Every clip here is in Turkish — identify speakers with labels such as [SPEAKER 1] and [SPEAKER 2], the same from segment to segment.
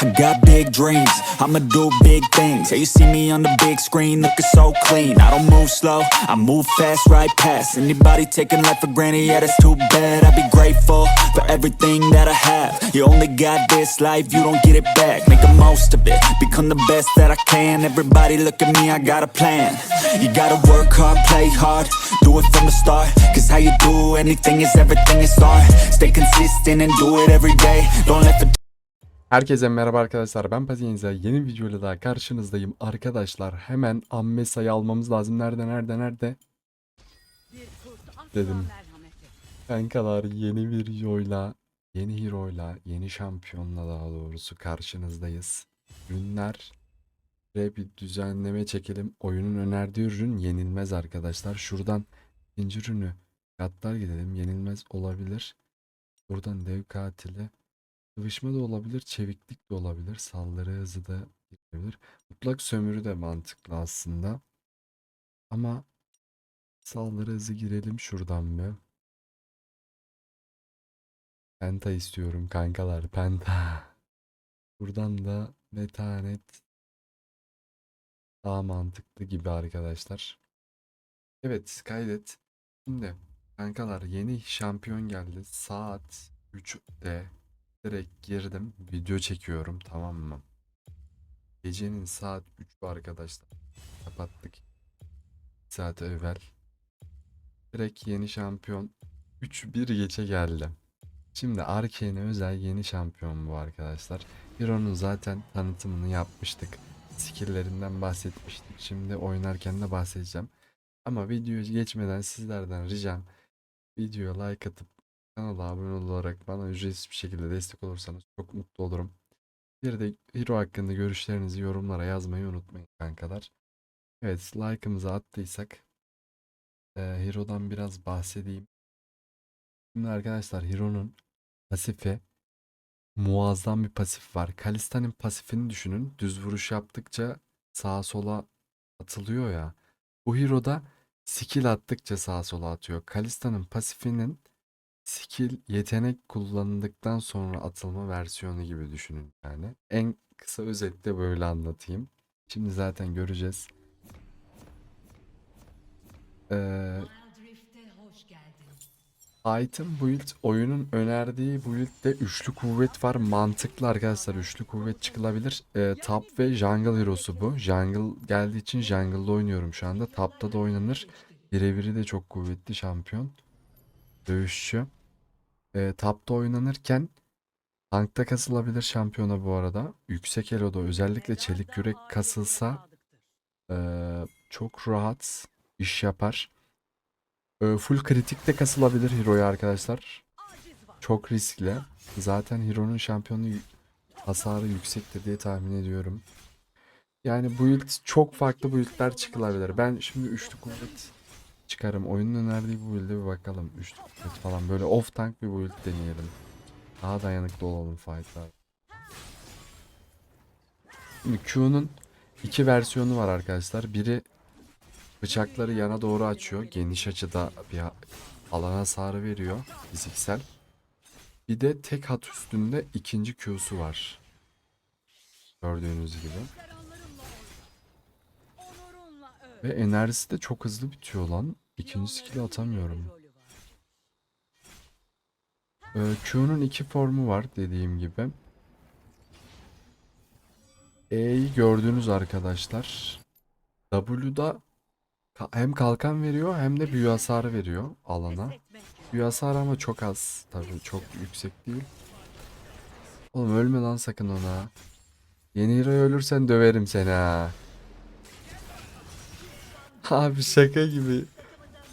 [SPEAKER 1] I got big dreams, I'ma do big things. Yeah, you see me on the big screen looking so clean. I don't move slow, I move fast right past anybody taking life for granted. Yeah, that's too bad. I'd be grateful for everything that I have. You only got this life, you don't get it back. Make the most of it, become the best that I can. Everybody look at me, I got a plan. You gotta work hard, play hard, do it from the start. Cause how you do anything is everything is art. Stay consistent and do it every day. Don't let the
[SPEAKER 2] Herkese merhaba arkadaşlar ben Pazienza yeni videoyla daha karşınızdayım. Arkadaşlar hemen amme sayı almamız lazım. Nerede nerede nerede? Dedim. Kankalar yeni bir videoyla yeni hero'yla yeni şampiyonla daha doğrusu karşınızdayız. Ürünler ve bir düzenleme çekelim. Oyunun önerdiği ürün yenilmez arkadaşlar. Şuradan ikinci ürünü katlar gidelim. Yenilmez olabilir. Buradan dev katili Sıvışma da olabilir, çeviklik de olabilir, saldırı hızı da girebilir. Mutlak sömürü de mantıklı aslında. Ama saldırı hızı girelim şuradan bir. Penta istiyorum kankalar, penta. Buradan da metanet daha mantıklı gibi arkadaşlar. Evet, kaydet. Şimdi kankalar yeni şampiyon geldi. Saat 3'te Direkt girdim. Video çekiyorum tamam mı? Gecenin saat 3'ü arkadaşlar. Kapattık. Bir saat evvel. Direkt yeni şampiyon 3-1 geçe geldi. Şimdi Arkane'e özel yeni şampiyon bu arkadaşlar. Hero'nun zaten tanıtımını yapmıştık. Skill'lerinden bahsetmiştik. Şimdi oynarken de bahsedeceğim. Ama videoya geçmeden sizlerden ricam videoya like atıp Kanala abone olarak bana ücretsiz bir şekilde destek olursanız çok mutlu olurum. Bir de Hero hakkında görüşlerinizi yorumlara yazmayı unutmayın kankalar. Evet like'ımızı attıysak e, Hero'dan biraz bahsedeyim. Şimdi arkadaşlar Hero'nun pasifi muazzam bir pasif var. Kalista'nın pasifini düşünün. Düz vuruş yaptıkça sağa sola atılıyor ya. Bu Hero'da skill attıkça sağa sola atıyor. Kalista'nın pasifinin skill yetenek kullanıldıktan sonra atılma versiyonu gibi düşünün yani. En kısa özetle böyle anlatayım. Şimdi zaten göreceğiz. Ee, item build oyunun önerdiği build'de üçlü kuvvet var. Mantıklı arkadaşlar üçlü kuvvet çıkılabilir. Ee, top ve jungle hero'su bu. Jungle geldiği için jungle'da oynuyorum şu anda. Top'ta da oynanır. Birebiri de çok kuvvetli şampiyon. Dövüşçü. E, tapta oynanırken tankta kasılabilir şampiyona bu arada. Yüksek eloda özellikle çelik yürek kasılsa e, çok rahat iş yapar. E, full kritikte kasılabilir Hero'ya arkadaşlar. Çok riskli. Zaten Hero'nun şampiyonu hasarı yüksektir diye tahmin ediyorum. Yani build çok farklı build'ler çıkılabilir. Ben şimdi üçlü kuvvet çıkarım. Oyunun önerdiği bu build'e bir bakalım. Üçlü kuvvet falan. Böyle off tank bir build deneyelim. Daha dayanıklı olalım fight'lar. Şimdi Q'nun iki versiyonu var arkadaşlar. Biri bıçakları yana doğru açıyor. Geniş açıda bir alan hasarı veriyor. Fiziksel. Bir de tek hat üstünde ikinci Q'su var. Gördüğünüz gibi. Ve enerjisi de çok hızlı bitiyor lan. İkinci skill'i atamıyorum. Ee, Q'nun iki formu var dediğim gibi. E'yi gördüğünüz arkadaşlar. W'da hem kalkan veriyor hem de büyü hasarı veriyor alana. Büyü hasarı ama çok az. Tabii çok yüksek değil. Oğlum ölme lan sakın ona. Yeni hero ölürsen döverim seni ha. Abi şaka gibi.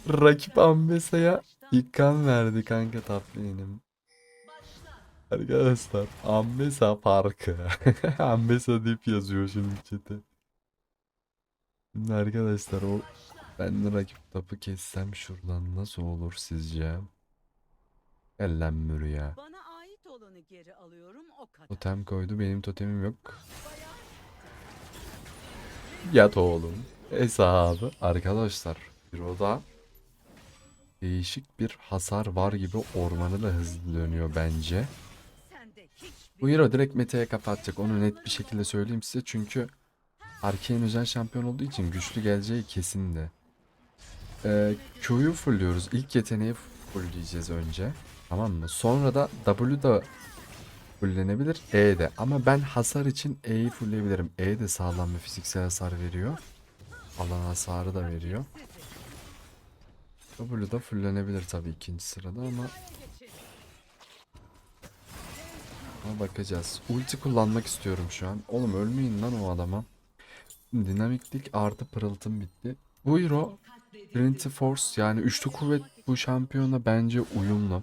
[SPEAKER 2] Rakip Ambesa'ya ilk kan verdi kanka tatlıyım. Arkadaşlar Ambesa farkı. Ambesa deyip yazıyor şimdi chat'e. Şimdi arkadaşlar o ben rakip tapı kessem şuradan nasıl olur sizce?
[SPEAKER 3] O kadar.
[SPEAKER 2] Totem koydu. Benim totemim yok. Yat oğlum. Hesabı. Arkadaşlar. Euro'da değişik bir hasar var gibi ormanı da hızlı dönüyor bence. Bu Euro direkt meta'ya kapatacak. Onu net bir şekilde söyleyeyim size. Çünkü Arkeyen özel şampiyon olduğu için güçlü geleceği kesin de. Ee, Q'yu fullliyoruz. İlk yeteneği fullleyeceğiz önce. Tamam mı? Sonra da W da fulllenebilir. E de. Ama ben hasar için E'yi fullleyebilirim. E de sağlam bir fiziksel hasar veriyor. Alan hasarı da veriyor. W da fulllenebilir tabii ikinci sırada ama Ama bakacağız. Ulti kullanmak istiyorum şu an. Oğlum ölmeyin lan o adama. Dinamiklik artı pırıltım bitti. Bu hero Trinity Force yani üçlü kuvvet bu şampiyona bence uyumlu.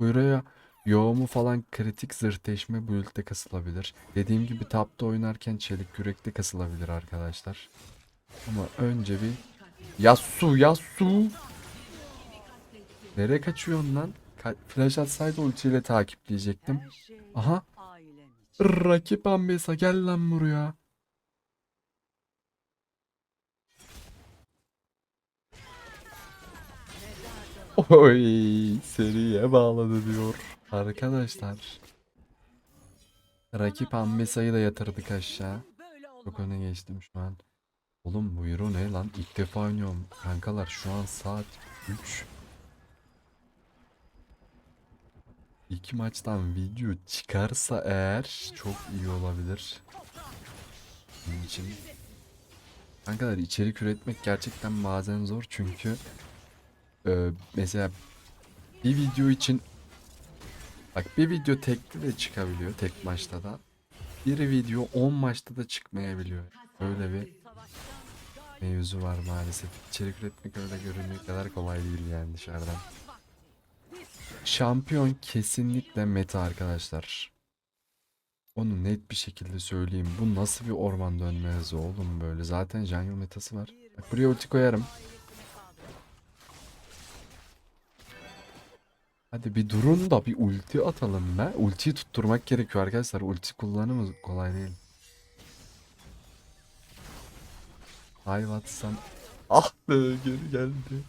[SPEAKER 2] Bu hero'ya yoğumu falan kritik zırhteşme bu ultide kasılabilir. Dediğim gibi tapta oynarken çelik yürekte kasılabilir arkadaşlar. Ama önce bir Yasu Yasu Nereye kaçıyorsun lan? Ka- Flash atsaydı ultiyle takipleyecektim. Aha. Rakip Ambesa gel lan buraya. Oy seriye bağladı diyor. Arkadaşlar. Rakip Ambesa'yı da yatırdık aşağı. Çok öne geçtim şu an. Oğlum bu Euro ne lan? İlk defa oynuyorum. Kankalar şu an saat 3. İki maçtan video çıkarsa eğer çok iyi olabilir. Bunun için. Kankalar içerik üretmek gerçekten bazen zor çünkü e, mesela bir video için bak bir video tekli de çıkabiliyor tek maçta da. Bir video 10 maçta da çıkmayabiliyor. Öyle bir mevzu var maalesef. İçerik üretmek öyle göründüğü kadar kolay değil yani dışarıdan. Şampiyon kesinlikle meta arkadaşlar. Onu net bir şekilde söyleyeyim. Bu nasıl bir orman dönme hızı oğlum böyle. Zaten jungle metası var. Bak buraya ulti koyarım. Hadi bir durun da bir ulti atalım be. Ultiyi tutturmak gerekiyor arkadaşlar. Ulti kullanımı kolay değil. Ay Watson. Ah be geri geldi.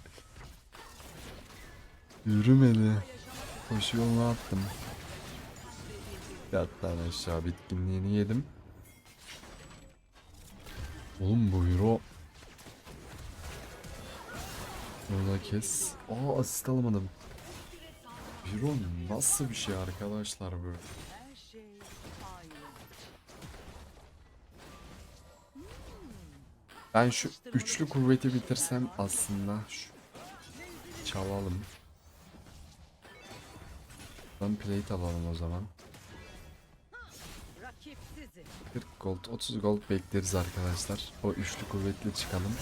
[SPEAKER 2] Yürümedi. Koşu yoluna attım. Yat lan aşağı bitkinliğini yedim. Oğlum bu euro. Burada kes. Aa asist alamadım. Euro nasıl bir şey arkadaşlar böyle?
[SPEAKER 3] Her şey ailem
[SPEAKER 2] Ben şu üçlü kuvveti bitirsem aslında şu çalalım. Ben plate alalım o zaman.
[SPEAKER 3] Rakipsizim.
[SPEAKER 2] 40 gold, 30 gold bekleriz arkadaşlar. O üçlü kuvvetli çıkalım.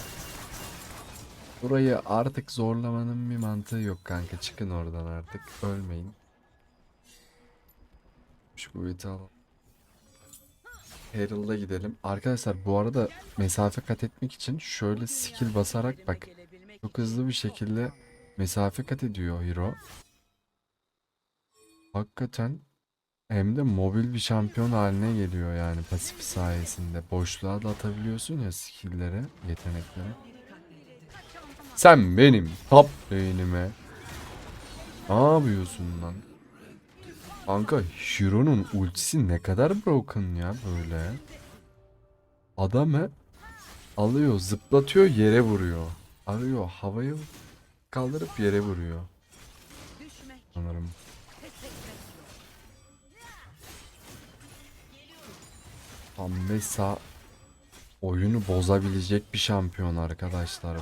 [SPEAKER 2] Burayı artık zorlamanın bir mantığı yok kanka. Çıkın oradan artık. Ölmeyin. Şu kuvveti alalım. Herald'a gidelim. Arkadaşlar bu arada mesafe kat etmek için şöyle skill basarak bak. Çok hızlı bir şekilde mesafe kat ediyor hero. Hakikaten hem de mobil bir şampiyon haline geliyor yani pasif sayesinde. Boşluğa da atabiliyorsun ya skill'leri, yetenekleri. Sen benim top lane'ime ne yapıyorsun lan? Kanka Hiro'nun ultisi ne kadar broken ya böyle. Adamı alıyor, zıplatıyor, yere vuruyor. Arıyor, havayı kaldırıp yere vuruyor. Sanırım. Ambessa oyunu bozabilecek bir şampiyon arkadaşlar.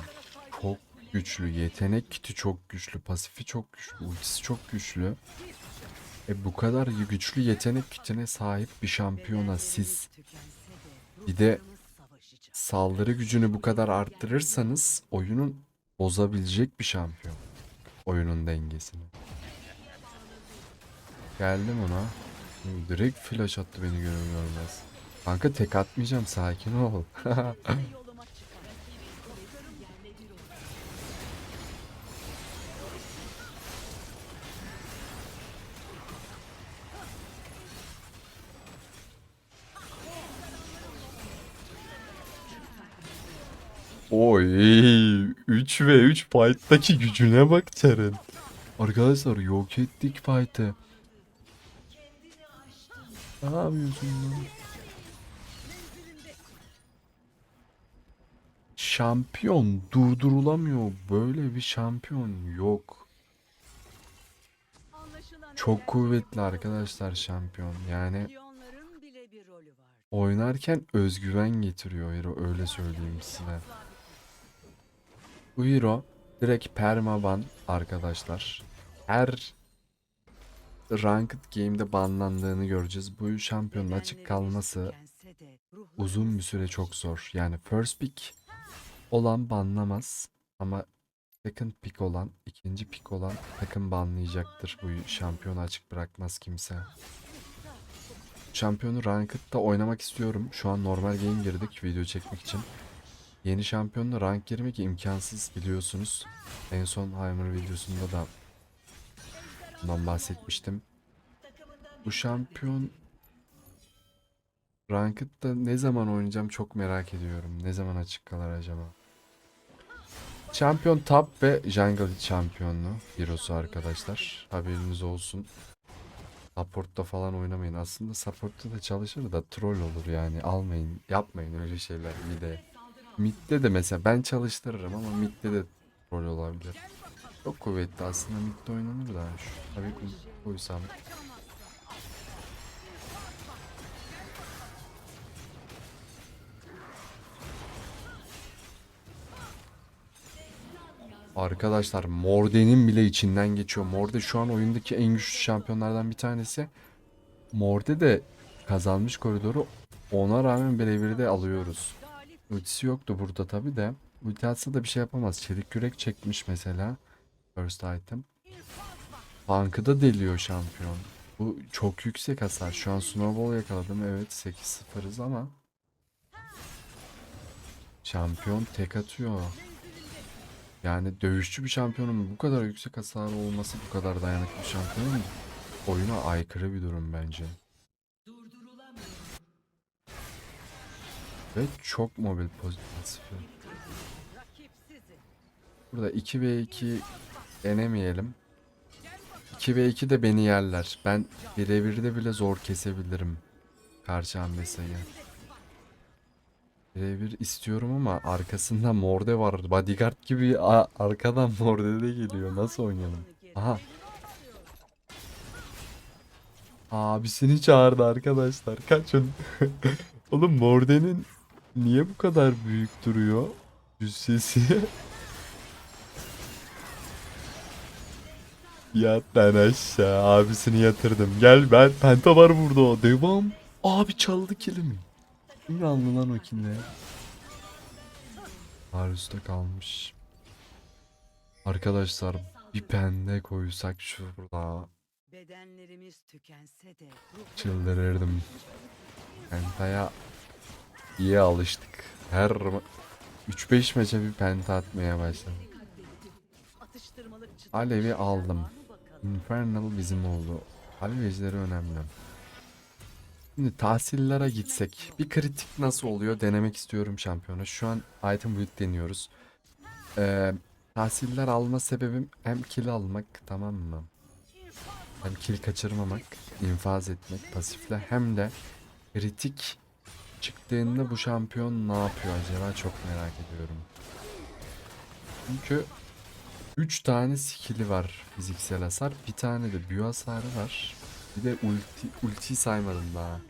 [SPEAKER 2] Çok güçlü. Yetenek kiti çok güçlü. Pasifi çok güçlü. Ultisi çok güçlü. E bu kadar güçlü yetenek kitine sahip bir şampiyona siz bir de saldırı gücünü bu kadar arttırırsanız oyunun bozabilecek bir şampiyon. Oyunun dengesini. Geldim ona. Direkt flash attı beni görür görmez. Kanka tek atmayacağım sakin ol. Oy 3 ve 3 fight'taki gücüne bak Çar'ın. Arkadaşlar yok ettik fight'ı. Ne yapıyorsun lan? Şampiyon durdurulamıyor. Böyle bir şampiyon yok. Çok kuvvetli arkadaşlar şampiyon. Yani
[SPEAKER 3] Piyonların bile bir rolü var.
[SPEAKER 2] oynarken özgüven getiriyor öyle söyleyeyim size. Bu hero direkt permaban arkadaşlar. Her ranked game'de banlandığını göreceğiz. Bu şampiyonun açık kalması uzun bir süre çok zor. Yani first pick olan banlamaz ama second pick olan, ikinci pick olan takım banlayacaktır. Bu şampiyonu açık bırakmaz kimse. Şampiyonu Ranked'da oynamak istiyorum. Şu an normal game girdik video çekmek için. Yeni şampiyonla rank girmek imkansız biliyorsunuz. En son Heimer videosunda da bundan bahsetmiştim. Bu şampiyon Ranked'da ne zaman oynayacağım çok merak ediyorum. Ne zaman açık kalır acaba? Şampiyon top ve jungle şampiyonluğu hero'su arkadaşlar. Haberiniz olsun. Support'ta falan oynamayın. Aslında support'ta da çalışır da troll olur yani. Almayın, yapmayın öyle şeyler mid'e. Mid'de de mesela ben çalıştırırım ama mid'de de troll olabilir. Çok kuvvetli aslında mid'de oynanır da. Şu, tabii koysam. Arkadaşlar Morde'nin bile içinden geçiyor. Morde şu an oyundaki en güçlü şampiyonlardan bir tanesi. Morde de kazanmış koridoru. Ona rağmen birebir de alıyoruz. Ultisi yoktu burada tabi de. Ulti atsa da bir şey yapamaz. Çelik yürek çekmiş mesela. First item. Tankı da deliyor şampiyon. Bu çok yüksek hasar. Şu an snowball yakaladım. Evet 8-0'ız ama. Şampiyon tek atıyor. Yani dövüşçü bir şampiyonun bu kadar yüksek hasarı olması, bu kadar dayanıklı bir şampiyonun oyuna aykırı bir durum bence. Ve çok mobil
[SPEAKER 3] rakipsizi.
[SPEAKER 2] Burada 2 v 2 denemeyelim. 2 v 2 de beni yerler. Ben birebirde bile zor kesebilirim. Karşı hamlesayı. Birebir istiyorum ama arkasında Morde var. Bodyguard gibi arkadan Morde de geliyor. Nasıl oynayalım? Aha. Abisini çağırdı arkadaşlar. Kaçın. Oğlum Morde'nin niye bu kadar büyük duruyor? Cüssesi. Yat lan aşağı. Abisini yatırdım. Gel ben. Penta var burada. Devam. Abi çaldı kilimi. Kim aldı lan o kille? Marius'ta kalmış. Arkadaşlar bir pende koysak şurada
[SPEAKER 3] Bedenlerimiz tükense de
[SPEAKER 2] çıldırırdım. Penta'ya iyi alıştık. Her ma- 3-5 maça bir penta atmaya başladım. Alev'i aldım. Infernal bizim oldu. Alev ejderi önemli. Şimdi tahsillere gitsek. Bir kritik nasıl oluyor denemek istiyorum şampiyona. Şu an item build deniyoruz. Ee, tahsiller alma sebebim hem kill almak tamam mı? Hem kill kaçırmamak, infaz etmek pasifle hem de kritik çıktığında bu şampiyon ne yapıyor acaba çok merak ediyorum. Çünkü 3 tane skill'i var fiziksel hasar. Bir tane de büyü hasarı var. Bir de ulti, ultiyi saymadım daha.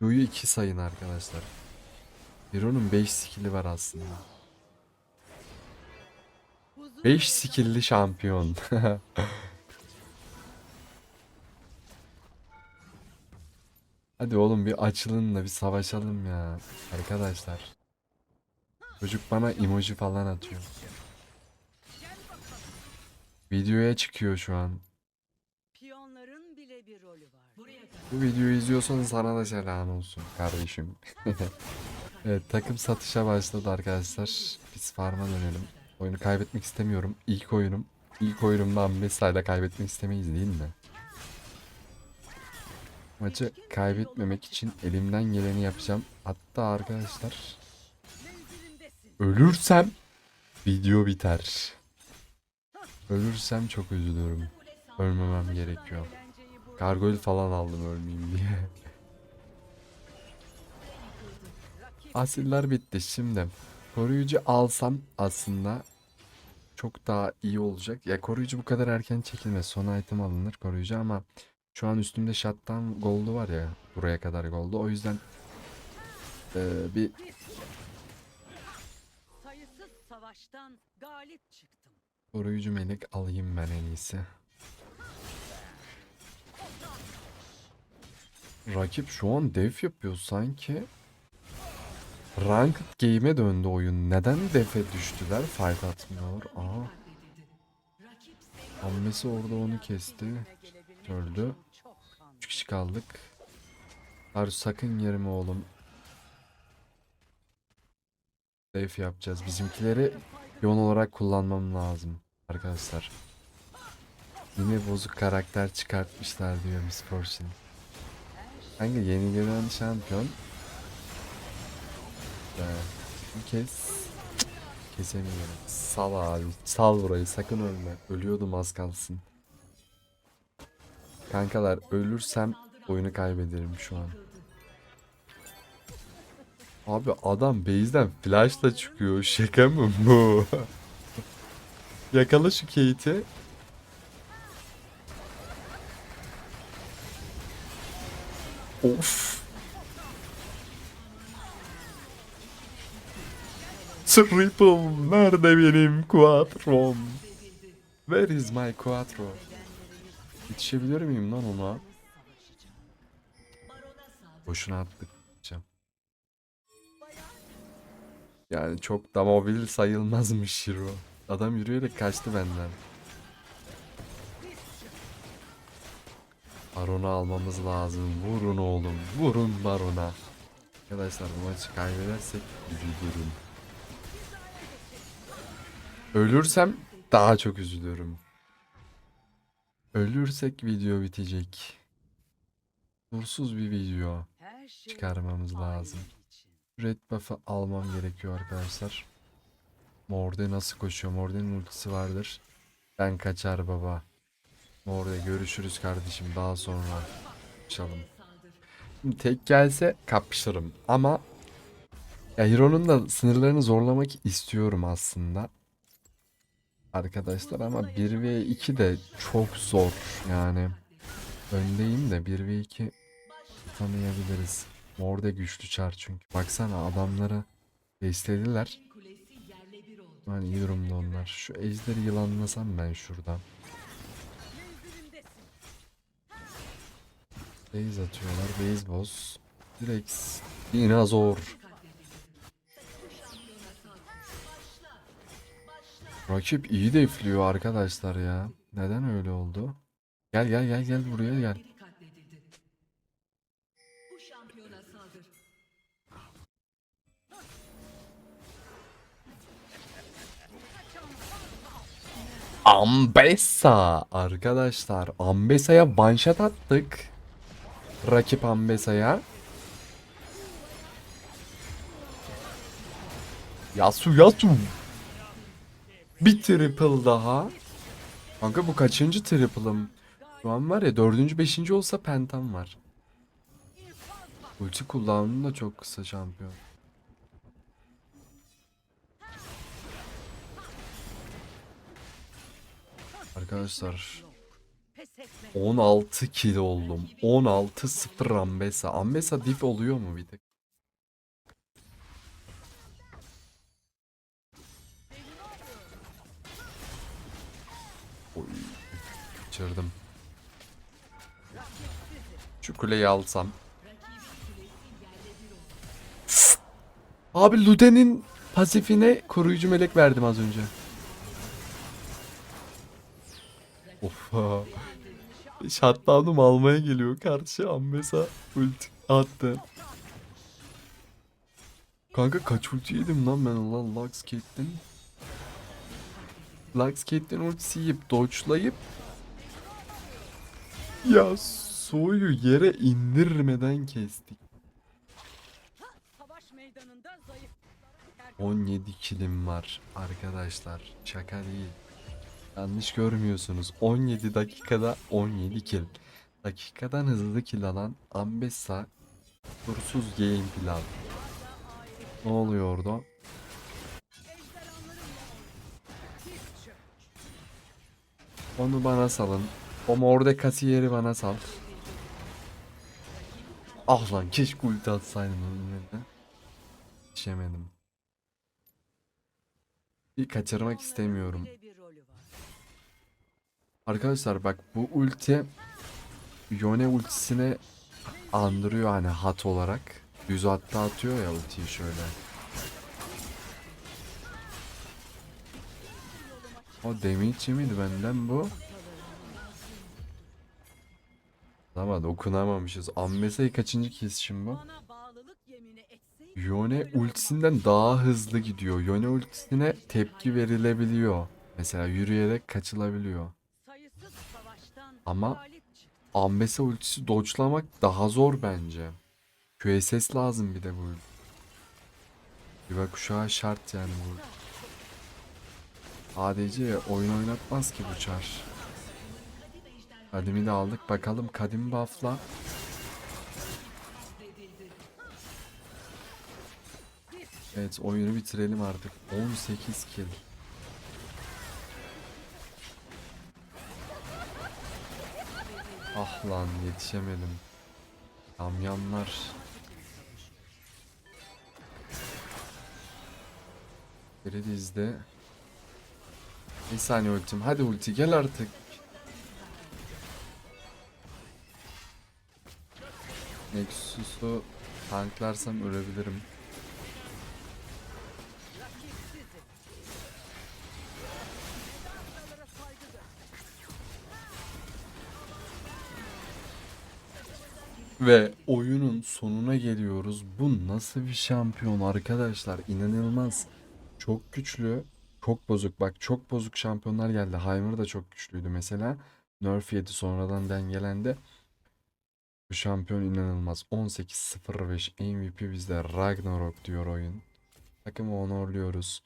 [SPEAKER 2] Q'yu 2 sayın arkadaşlar. Hero'nun 5 skill'i var aslında.
[SPEAKER 3] Huzur
[SPEAKER 2] 5
[SPEAKER 3] ve
[SPEAKER 2] skill'li şampiyon. Hadi oğlum bir açılın da bir savaşalım ya. Arkadaşlar. Çocuk bana emoji falan atıyor. Videoya çıkıyor şu an.
[SPEAKER 3] Bir.
[SPEAKER 2] Bu videoyu izliyorsan sana da selam olsun kardeşim. evet takım satışa başladı arkadaşlar. Biz farma dönelim. Oyunu kaybetmek istemiyorum. İlk oyunum. İlk oyunumdan mesela kaybetmek istemeyiz değil mi? Maçı kaybetmemek için elimden geleni yapacağım. Hatta arkadaşlar ölürsem video biter. Ölürsem çok üzülürüm. Ölmemem gerekiyor. Gargoyle falan aldım ölmeyeyim diye. Asiller bitti şimdi. Koruyucu alsam aslında çok daha iyi olacak. Ya koruyucu bu kadar erken çekilmez. Son item alınır koruyucu ama şu an üstümde shutdown gold'u var ya. Buraya kadar gold'u. O yüzden eee, bir
[SPEAKER 3] Sayısız savaştan galip çıktım.
[SPEAKER 2] koruyucu melek alayım ben en iyisi. Rakip şu an def yapıyor sanki. Ranked game'e döndü oyun. Neden def'e düştüler? Fight atmıyor. Aa. Hammesi orada onu kesti. Öldü.
[SPEAKER 3] Çok kan.
[SPEAKER 2] 3 kişi kaldık. Arzu sakın yerime oğlum. Def yapacağız. Bizimkileri yon olarak kullanmam lazım. Arkadaşlar. Yine bozuk karakter çıkartmışlar diyor Miss. Hangi yeni gelen şampiyon? Ee, kez kesemiyorum. Sal abi. Sal burayı. Sakın ölme. Ölüyordum az kalsın. Kankalar ölürsem oyunu kaybederim şu an. Abi adam base'den flashla çıkıyor. Şaka mı bu? Yakala şu Kate'i. Of. Triple nerede benim quattrom? Where is my quattro? Yetişebilir miyim lan ona? Boşuna attık. Yani çok da mobil sayılmazmış Shiro. Adam yürüyerek kaçtı benden. Baron'u almamız lazım. Vurun oğlum. Vurun Baron'a. Arkadaşlar bu maçı kaybedersek üzülürüm. Ölürsem daha çok üzülürüm. Ölürsek video bitecek. Dursuz bir video.
[SPEAKER 3] Şey
[SPEAKER 2] Çıkarmamız lazım. Red buff'ı almam gerekiyor arkadaşlar. Morde nasıl koşuyor? Morde'nin ultisi vardır. Ben kaçar baba. Morde görüşürüz kardeşim daha sonra. Çalım. Şimdi tek gelse kapışırım ama ya Hero'nun da sınırlarını zorlamak istiyorum aslında. Arkadaşlar ama 1v2 de çok zor yani. Öndeyim de 1v2 tanıyabiliriz. Morde güçlü çar çünkü. Baksana adamları beslediler. Yani iyi durumda onlar. Şu ejderi yılanlasam ben şuradan. Base atıyorlar. Base boss. Direkt dinozor. Rakip iyi defliyor arkadaşlar ya. Neden öyle oldu? Gel gel gel gel buraya gel. Ambessa arkadaşlar Ambessa'ya one shot attık. Rakip Ambessa'ya. Yasu Yasu. Bir triple daha. Kanka bu kaçıncı triple'ım? Şu an var ya dördüncü beşinci olsa pentam var. Ulti kullanımı da çok kısa şampiyon. Arkadaşlar
[SPEAKER 3] Pes etme.
[SPEAKER 2] 16 kill oldum. 16 0 Ambessa. Ambessa diff oluyor mu bir tek? Kaçırdım. Şu kuleyi alsam. Abi Luden'in pasifine koruyucu melek verdim az önce. Of. Shutdown'um almaya geliyor karşı Ambessa ulti attı. Kanka kaç ulti yedim lan ben ulan Lux Caitlyn. Lux Caitlyn ultisi yiyip dodge'layıp ya soyu yere indirmeden kestik.
[SPEAKER 3] Savaş meydanında zayıflara yer
[SPEAKER 2] 17 kilim var arkadaşlar. Şaka değil. Yanlış görmüyorsunuz. 17 dakikada 17 kill. Dakikadan hızlı kill alan Ambessa kursuz game pilav. Ne oluyor orada? Onu bana salın. O morde kasiyeri bana sal. Ah lan keşke ulti atsaydım onun yerine. Yetişemedim. Bir kaçırmak istemiyorum. Arkadaşlar bak bu ulti Yone ultisine andırıyor hani hat olarak. Düz hatta atıyor ya ultiyi şöyle. O damage miydi benden bu? Ama dokunamamışız. Ambesa'yı kaçıncı kesişim bu? Yone ultisinden daha hızlı gidiyor. Yone ultisine tepki verilebiliyor. Mesela yürüyerek kaçılabiliyor. Ama-. Ambessa ultisi dodge'lamak daha zor bence. QSS lazım bir de bu. Yuva kuşağı şart yani bu. ADC oyun oynatmaz ki bu çar. Kadimi de aldık. Bakalım kadim buff'la. Evet oyunu bitirelim artık. 18 kill. Ah lan yetişemedim. Yamyamlar. Biri dizde. Bir saniye ultim. Hadi ulti gel artık. Nexus'u tanklarsam ölebilirim. Ve oyunun sonuna geliyoruz. Bu nasıl bir şampiyon arkadaşlar? İnanılmaz. Çok güçlü. Çok bozuk. Bak çok bozuk şampiyonlar geldi. Heimer da çok güçlüydü mesela. Nerf yedi sonradan dengelendi. Bu şampiyon inanılmaz. 18-05 MVP bizde Ragnarok diyor oyun. Takımı onurluyoruz.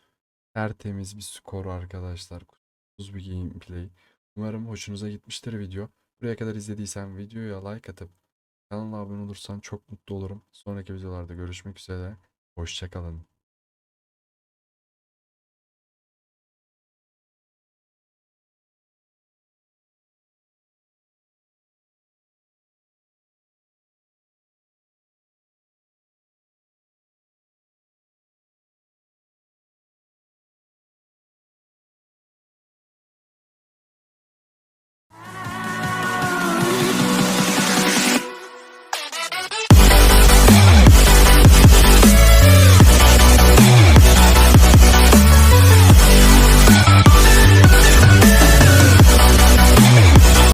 [SPEAKER 2] Tertemiz bir skor arkadaşlar. Kusursuz bir gameplay. Umarım hoşunuza gitmiştir video. Buraya kadar izlediysen videoya like atıp kanala abone olursan çok mutlu olurum. Sonraki videolarda görüşmek üzere. Hoşçakalın.